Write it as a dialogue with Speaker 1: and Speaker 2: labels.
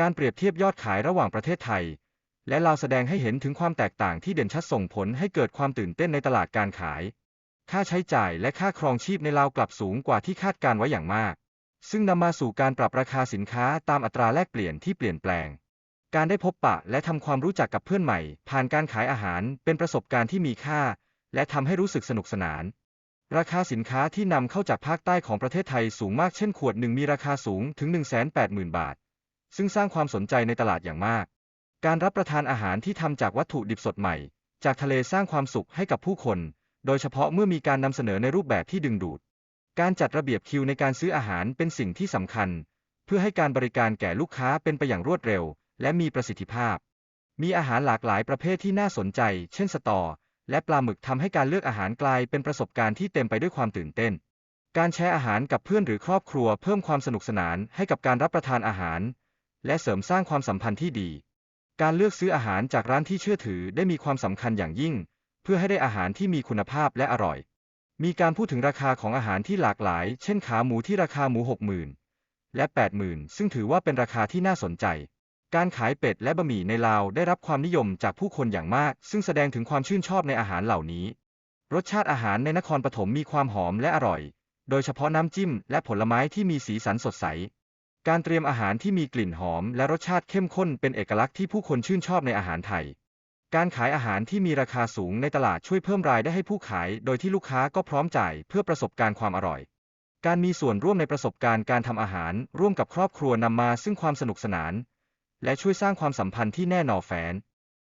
Speaker 1: การเปรียบเทียบยอดขายระหว่างประเทศไทย และลาวแสดงให้เห็นถึงความแตกต่างที่เด่นชัดส่งผลให้เกิดความตื่นเต้นในตลาดการขาย ค่าใช้จ่ายและค่าครองชีพในลาวกลับสูงกว่าที่คาดการไว้อย่างมาก ซึ่งนำมาสู่การปรับราคาสินค้าตามอัตราแลกเปลี่ยนที่เปลี่ยนแปลง การได้พบปะและทำความรู้จักกับเพื่อนใหม่ ผ่านการขายอาหารเป็นประสบการณ์ที่มีค่า และทำให้รู้สึกสนุกสนานราคาสินค้าที่นำเข้าจากภาคใต้ของประเทศไทยสูงมากเช่นขวดหนึ่งมีราคาสูงถึง 180,000 บาท ซึ่งสร้างความสนใจในตลาดอย่างมาก การรับประทานอาหารที่ทำจากวัตถุดิบสดใหม่ จากทะเลสร้างความสุขให้กับผู้คน โดยเฉพาะเมื่อมีการนำเสนอในรูปแบบที่ดึงดูด การจัดระเบียบคิวในการซื้ออาหารเป็นสิ่งที่สำคัญ เพื่อให้การบริการแก่ลูกค้าเป็นไปอย่างรวดเร็ว และมีประสิทธิภาพ มีอาหารหลากหลายประเภทที่น่าสนใจ เช่นสตอ และปลาหมึกทำให้การเลือกอาหารกลายเป็นประสบการณ์ที่เต็มไปด้วยความตื่นเต้นการแชร์อาหารกับเพื่อนหรือครอบครัวเพิ่มความสนุกสนานให้กับการรับประทานอาหาร และเสริมสร้างความสัมพันธ์ที่ดี การเลือกซื้ออาหารจากร้านที่เชื่อถือได้มีความสำคัญอย่างยิ่ง เพื่อให้ได้อาหารที่มีคุณภาพและอร่อย มีการพูดถึงราคาของอาหารที่หลากหลาย เช่นขาหมูที่ราคาหมู 60,000 และ 80,000 ซึ่งถือว่าเป็นราคาที่น่าสนใจ การขายเป็ดและบะหมี่ในลาวได้รับความนิยมจากผู้คนอย่างมาก ซึ่งแสดงถึงความชื่นชอบในอาหารเหล่านี้ รสชาติอาหารในนครปฐมมีความหอมและอร่อย โดยเฉพาะน้ำจิ้มและผลไม้ที่มีสีสันสดใส การเตรียมอาหารที่มีกลิ่นหอมและรสชาติเข้มข้นเป็นเอกลักษณ์ที่ผู้คนชื่นชอบในอาหารไทย การขายอาหารที่มีราคาสูงในตลาดช่วยเพิ่มรายได้ให้ผู้ขาย โดยที่ลูกค้าก็พร้อมจ่ายเพื่อประสบการณ์ความอร่อย การมีส่วนร่วมในประสบการณ์การทำอาหารร่วมกับครอบครัวนำมาซึ่งความสนุกสนาน และช่วยสร้างความสัมพันธ์ที่แน่นอนแฟน